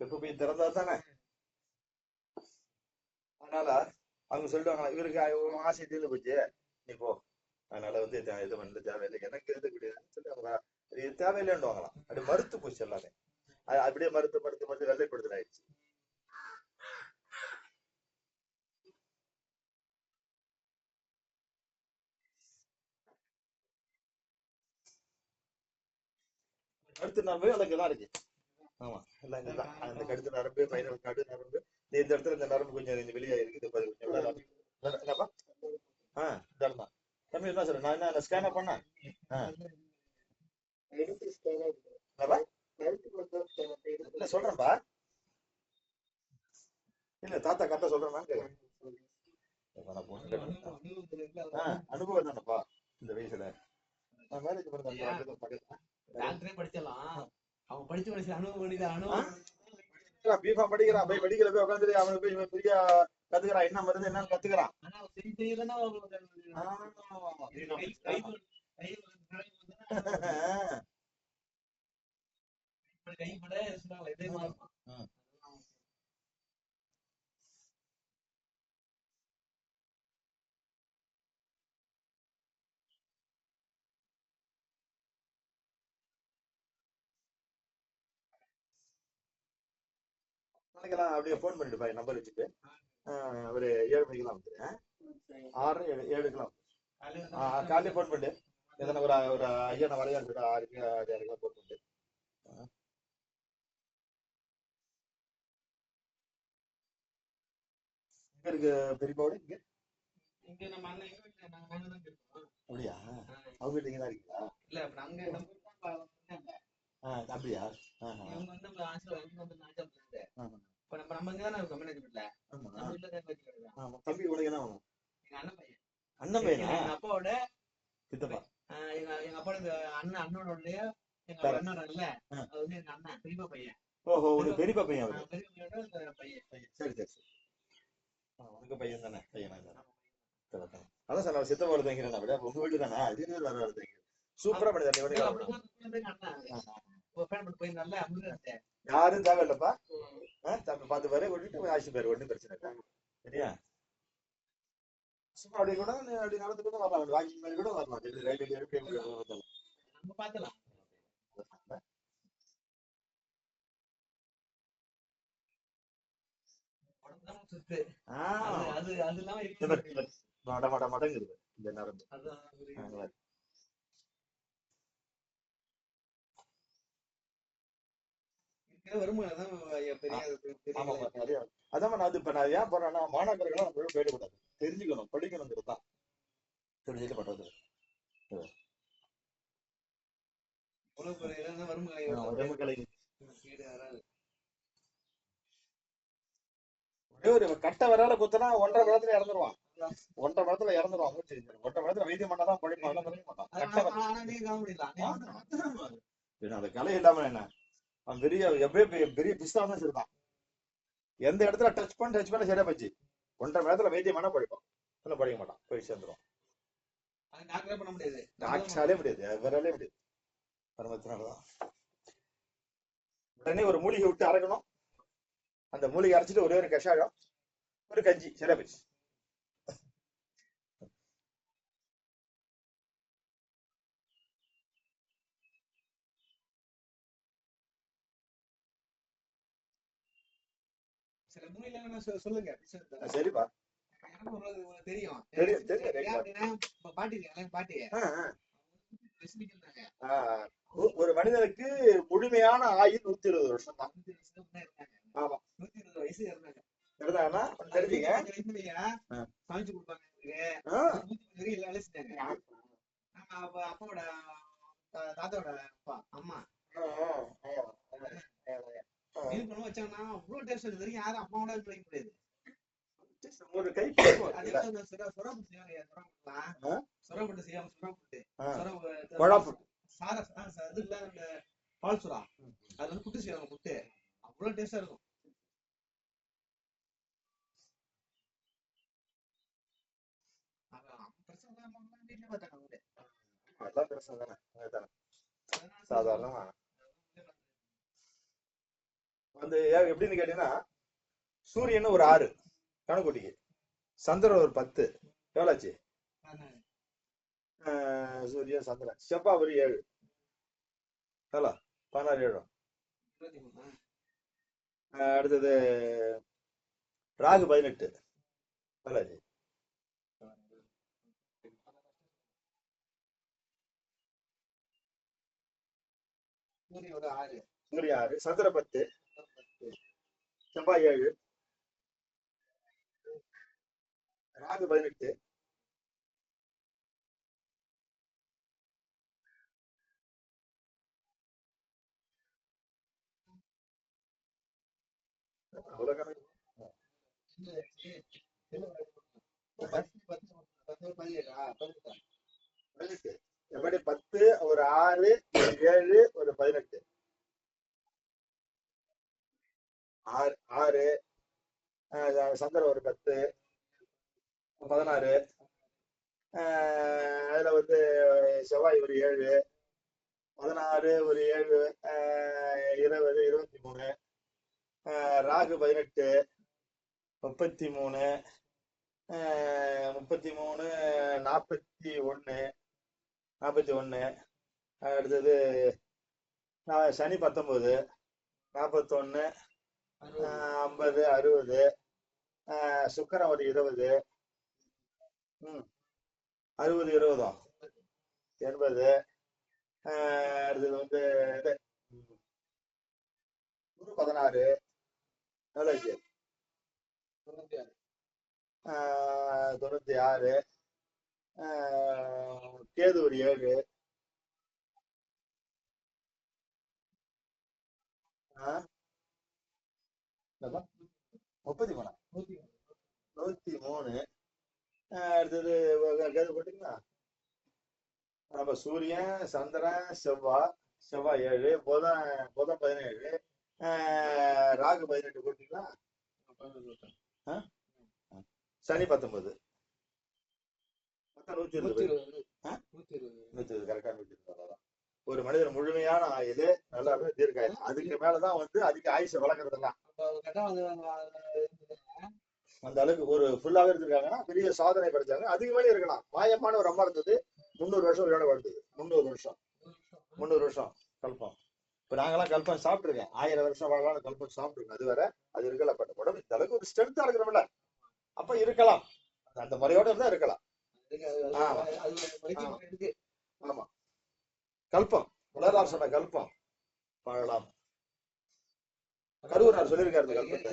கர்ப்பப்பை திறந்தா தானே அதனால அவங்க சொல்லுவாங்களா இவருக்கு ஆசை தீர்ந்து போச்சு. நீ போ. அதனால வந்து இது பண்ண பண்ணல தேவையில்லை. எனக்கு எழுதக்கூடியதுன்னு சொல்லி அவங்க இது தேவையில்லைன்னுவாங்களாம். அப்படி மறுத்து போச்சு எல்லாமே. அது அப்படியே மறுத்து மறுத்து மறுத்து வெள்ளைப்படுத்தல் ஆயிடுச்சு. கழுத்து நரம்பு எனக்கு தான் இருக்கு. ஆமா. எல்லாம் இங்கதான் அந்த கடுத்து நரம்பு பைனல் கடு நரம்பு. இந்த இடத்துல இந்த நரம்பு கொஞ்சம் இந்த வெளியே இருக்கு இது பாரு, கொஞ்சம் உள்ளார இருக்கு. என்ன- என்னப்பா? ஆ இதான் தம்பி என்ன சார் நான் என்ன ஸ்கேன் பண்ணேன்? ஆ. என்னப்பா? இல்ல சொல்றேன்ப்பா? இல்ல தாத்தா கரெக்டா சொல்றேன்? அனுபவம் தானப்பா இந்த வயசுல. நான் மேரேஜ் பண்ண பக்கத்துல. டாக்டரே படிச்சிடலாம் அவன் படிச்சு படிச்சு அனுபவம் பண்ணிட்டு அனுபவம் பிஃபார்ம் படிக்கிறான் போய் மெடிக்கல போய் உட்காந்துட்டு அவனுக்கு போய் இவன் பெரிய கத்துக்கிறான் என்ன மருந்து என்னன்னு கத்துக்கிறான். கைப்பட சொல்லுவாங்க இதே மாதிரி ம். நாளைக்கெல்லாம் அப்படியே ஃபோன் பண்ணிட்டு பாய் நம்பர் வச்சுட்டு. ஒரு ஏழு மணிக்கெல்லாம் வந்துடுறேன். ஆறு ஏழு ஏழுக்கெல்லாம் காலையில ஃபோன் பண்ணு. எதனா ஒரு ஒரு ஐயா நான் வரையா சொல்லிட்டு ஆறுக்கு ஆறு ஃபோன் பண்ணிட்டு எங்க இருக்கு பெரியப்பாவோட இங்க? இங்க நம்ம அண்ணன் எங்க வீட்டுல நாங்க நாங்க தான் இருக்கோம். அப்படியா? அவங்க வீட்டு இங்க தான் இருக்கீங்களா இல்ல நம்ம அப்படியா? இவங்க வந்து வந்து இப்ப நம்ம நம்ம இங்க தானே இருக்கோம் மேனேஜ்மெண்ட்ல ஆமா. நம்ம வீட்டுல தான் வச்சுக்கிறது ஆமா தம்பி உனக்கு என்ன வேணும் எங்க அண்ணன் பையன். அண்ணன் பையனா? எங்க அப்பாவோட சித்தப்பா. எங்க எங்க அப்பாவோட அண்ணன் அண்ணனோடய எங்க. அண்ணன் இல்ல. அது வந்து எங்க அண்ணன் பெரியப்பா பையன். ஓஹோ உனக்கு பெரியப்பா பையன் அவரு. பையனோட இந்த பையன். சரி சரி சரி. உனக்கு பையன் தானே? பையனா தானே. அதான் சார் நான் சித்தப்பா அப்படியே உங்க வீடு தானே? வேற சூப்பரா பண்ணி தண்ணி பண்ணி யாரும் தேவையில்லப்பா. பார்த்து பேரு விட்டுட்டு ஆசி பேர் ஒன்றும் பிரச்சனை இல்லை. சரியா? சும்மா அப்படி கூட அப்படி நடந்து கூட வரலாம். வாக்கிங் மாதிரி கூட வரலாம். ரயில்வே எப்படி. நம்ம அது இந்த மாதிரி. மட மட மடங்குது. இந்த நரம்பு அதுதான் ஆ, புரியுது. இந்த மாதிரி. இருக்கிற வருமானம் பெரிய அதான். நான் அது இப்ப நான் ஏன் போறேன்னா மாணவர்கள்லாம் நம்ம போயிடக்கூடாது தெரிஞ்சுக்கணும் படிக்கணுங்கிறது தான். தெரிஞ்சுட்டு பண்றது. கட்ட விரல குத்துனா ஒன்றரை மணி நேரத்துல இறந்துருவான். ஒன்றரை மணி நேரத்துல இறந்துருவான். ஒன்றரை மணி நேரத்துல வைத்தியம் பண்ணாதான் படிப்பான் படிக்க மாட்டான். கட்ட அந்த கலை இல்லாம என்ன? அவன் பெரிய எப்படியே பெரிய பெரிய பிஸ்தா தான். சரிதான் எந்த இடத்துல டச் பண்ண டச் பண்ண சரியா போச்சு. ஒன்றரை மணி நேரத்துல வைத்தியம் பண்ணா படிப்பான் இல்லை படிக்க மாட்டான். போய் அது டாக்டரே பண்ண முடியாது. டாக்டராலே முடியாது. வேறாலே முடியாது. பரமத்தினாலதான் உடனே ஒரு மூலிகை விட்டு அரைக்கணும். அந்த மூலிகை அரைச்சிட்டு ஒரே ஒரு கஷாயம் ஒரு கஞ்சி. சரியா போச்சு. சில சொ- சொல்லுங்க சரிப்பா. தெரியும். பாட்டி பாட்டி. ஒரு மனிதனுக்கு முழுமையான ஆயுள் நூத்தி இருபது வருஷம் தான். ஆமா. நூத்தி இருபது வயசு இருந்தாங்க. சரிதானா தெரிஞ்சுங்க. சமைச்சு கொடுப்பாங்க அப்பாவோட தாத்தாவோட அப்பா அம்மா. குழம்பு வச்சாங்கன்னா அவ்வளவு டேஸ்ட் இது வரைக்கும் யாரும் வைக்க முடியாது. ஒரு கை அதே இல்ல? மாதிரி இந்த சுறா சுறா புட்டு செய்வாங்க. சுறாப்புட்டுலாம் ஆ? சுறா புட்டு செய்வாங்க. சுறா புட்டு. ஆ. சுறா கொழா புட்டு. சார இது இல்ல. இந்த பால் சுறா அது வந்து புட்டு செய்வாங்க புட்டு. அவ்வளவு டேஸ்டா இருக்கும். அம்மா வீட்டுல பார்த்தாங்க அவங்க அதெல்லாம் பிரச்சனை தானே அதுதானே. அதனால சாதாரணமா அந்த ஏ- எப்படின்னு கேட்டீங்கன்னா சூரியன் ஒரு ஆறு கணக்குட்டிக்கு. சந்திரன் ஒரு பத்து. எவ்வளோச்சு? ஆஹ் சூரியன் சந்திரன். செவ்வாய் ஒரு ஏழு. எவ்வளோ? பதினாறு ஏழு. ஆஹ் அடுத்தது ராகு பதினெட்டு. எவ்வளோச்சு? சூரிய ஆறு ஆறு. சந்திர பத்து. செவ்வாய் ஏழு. ராகு பதினெட்டு. பத்து பத்து பத்து பதினெட்டு. எப்படி பத்து ஒரு ஆறு ஒரு ஏழு ஒரு பதினெட்டு. ஆறு ஆறு சந்திரம் ஒரு பத்து பதினாறு அதுல வந்து செவ்வாய் ஒரு ஏழு பதினாறு ஒரு ஏழு இருபது இருபத்தி மூணு ராகு பதினெட்டு முப்பத்தி மூணு முப்பத்தி மூணு நாற்பத்தி ஒன்று நாற்பத்தி ஒன்று அடுத்தது சனி பத்தொம்போது நாற்பத்தொன்று ஐம்பது அறுபது சுக்கரம் ஒரு இருபது. ம். அறுபது இருபதோ? எண்பது. ஆஹ் அடுத்தது வந்து இது. நூறு பதினாறு. நாலஞ்சு தொண்ணூத்தி ஆறு. ஆஹ் தொண்ணூத்தி ஆறு. ஆஹ் கேது ஒரு ஏழு. ஆஹ் முப்பத்தி மூணா? நூத்தி மூணு. அடுத்தது கேது போட்டீங்களா? நம்ம சூரியன் சந்திரன் செவ்வாய் செவ்வாய் ஏழு புதன் புதன் பதினேழு ராகு பதினெட்டு போட்டீங்களா? சனி பத்தொன்பது. மொத்தம் நூத்தி இருபது? நூத்தி இருபது. கரெக்டா நூத்தி இருபது. ஒரு மனிதன் முழுமையான ஆயுள் நல்லாவே தீர்க்காயுள் அதுக்கு மேலதான் வந்து அதிக ஆயுசை வளர்க்கறதெல்லாம். அந்த அளவுக்கு ஒரு ஃபுல்லாவே இருந்திருக்காங்கன்னா பெரிய சாதனை படைச்சாங்க. அதுக்கு மேலே இருக்கலாம். மாயமான ஒரு அம்மா இருந்தது. முந்நூறு வருஷம் உயிரோட வாழ்ந்தது. முந்நூறு வருஷம். முந்நூறு வருஷம் கல்பம். இப்ப நாங்கெல்லாம் கல்பம் சாப்பிட்டுருக்கேன். ஆயிரம் வருஷம் வாழலாம் கல்பம் சாப்பிட்டுருக்கோம் அது வேற அது இருக்கல பட் உடம்பு இந்த அளவுக்கு ஒரு ஸ்ட்ரென்த்தா இருக்கிறோம்ல. அப்ப இருக்கலாம். அந்த முறையோட இருந்தா இருக்கலாம். அதுக்கு ஆமா. அது ஒரு வைத்தியம் இருக்கு ஆமா கல்பம். உலகார் சொன்ன கல்பம். வாழலாம். கருவூரார் சொல்லியிருக்காரு இந்த வைத்தியம்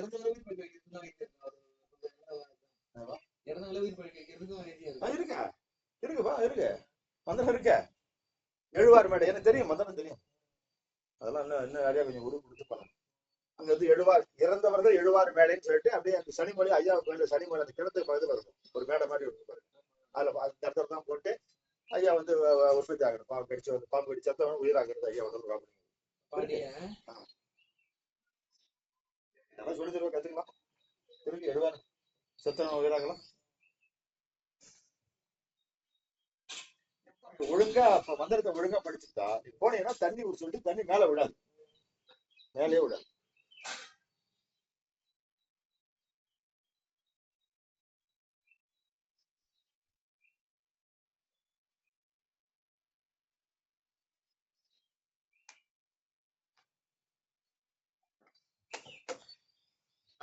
இருக்கு. இருக்குப்பா இருக்கு? மந்திரம் இருக்க? எழுவார் மேடை. எனக்கு தெரியும் மந்திரம் தெரியும். அதெல்லாம் இன்னும் இன்னும் நிறைய கொஞ்சம் உருவு கொடுத்து பண்ணணும் அங்க வந்து எழுவார் இறந்தவர்கள் எழுவார் மேடைன்னு சொல்லிட்டு அப்படியே அந்த சனிமொழி ஐயா கோயில சனிமொழி அந்த கிணத்துக்கு பக்கத்துல இருக்கும் ஒரு மேடை மாதிரி இருக்கும் பாருங்க அதுல அந்த இடத்துல தான் போட்டு ஐயா வந்து உற்பத்தி ஆகணும். பாம்பு கடிச்சு வந்து பாம்பு கடிச்சு செத்தவன் உயிராகிறது ஐயா வந்து நல்லா சொல்லி தருவா கத்துக்கலாம். இருக்கு எழுவார். செத்தவன் உயிராகலாம் ஒழுங்கா மந்திரத்தை ஒழுங்கா படிச்சுட்டா நீ போனீங்கன்னா தண்ணி சொல்லிட்டு தண்ணி மேல விடாது மேலேயே விடாது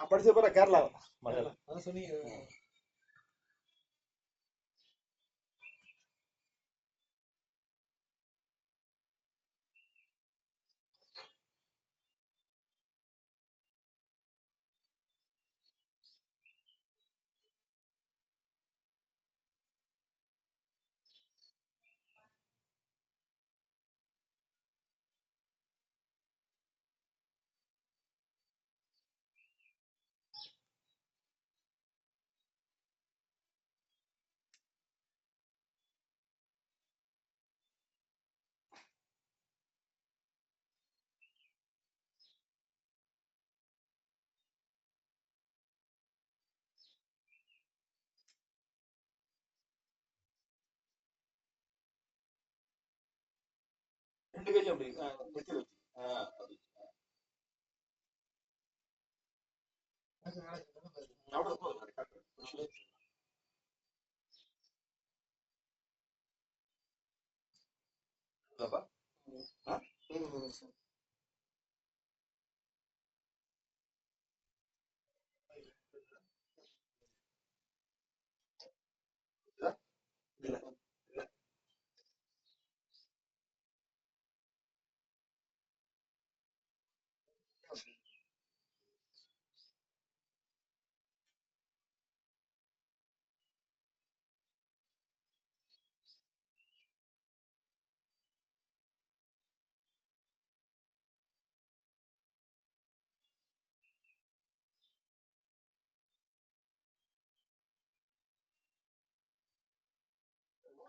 நான் படிச்ச போற கேரளா மலையாளம் அதான் individually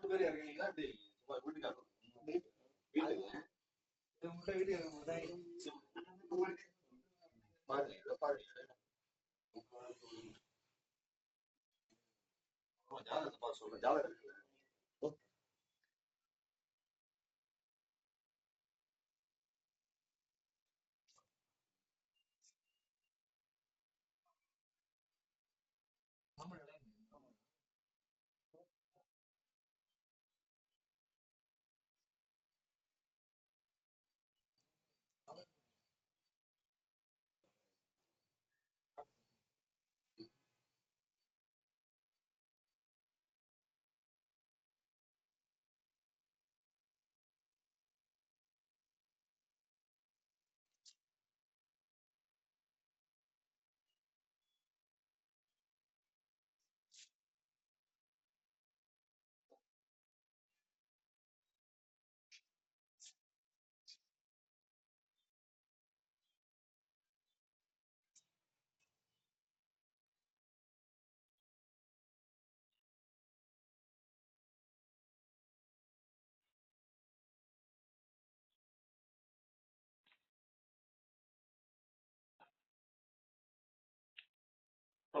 மூணு பேர் இறங்குனீங்களா இப்படி சும்மா வீட்டுக்காரர் ஜாதகத்தை பார்த்து சொல்றேன் ஜாதகம்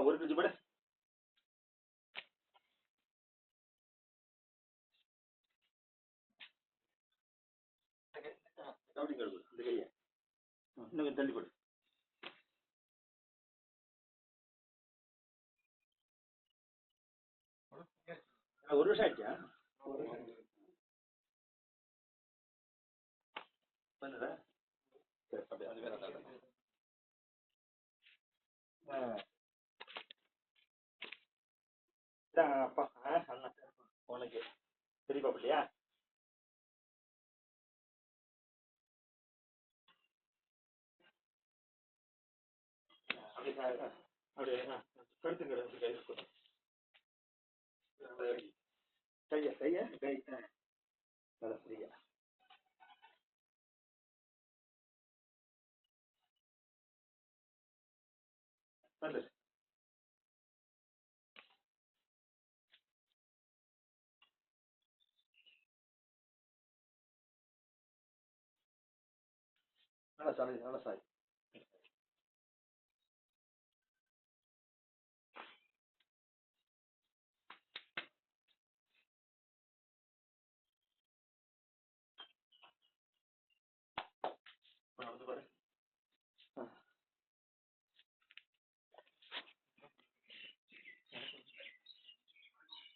ஒரு கஞ்சி பட அப்படி கழுவு இந்த கையை. இன்னும் தள்ளி போடு. ஒரு வருஷம் ஆயிடுச்சா? பண்ணுதா சரி அது வேற ஆ. இதான் அப்பா உனக்கு. பெரியப்பா பிள்ளையா அப்படியே ஆ, கழுத்துங்க கை கை நல்லா ஃப்ரீயா வந்து. நல்லா சாய் நல்லா சாய்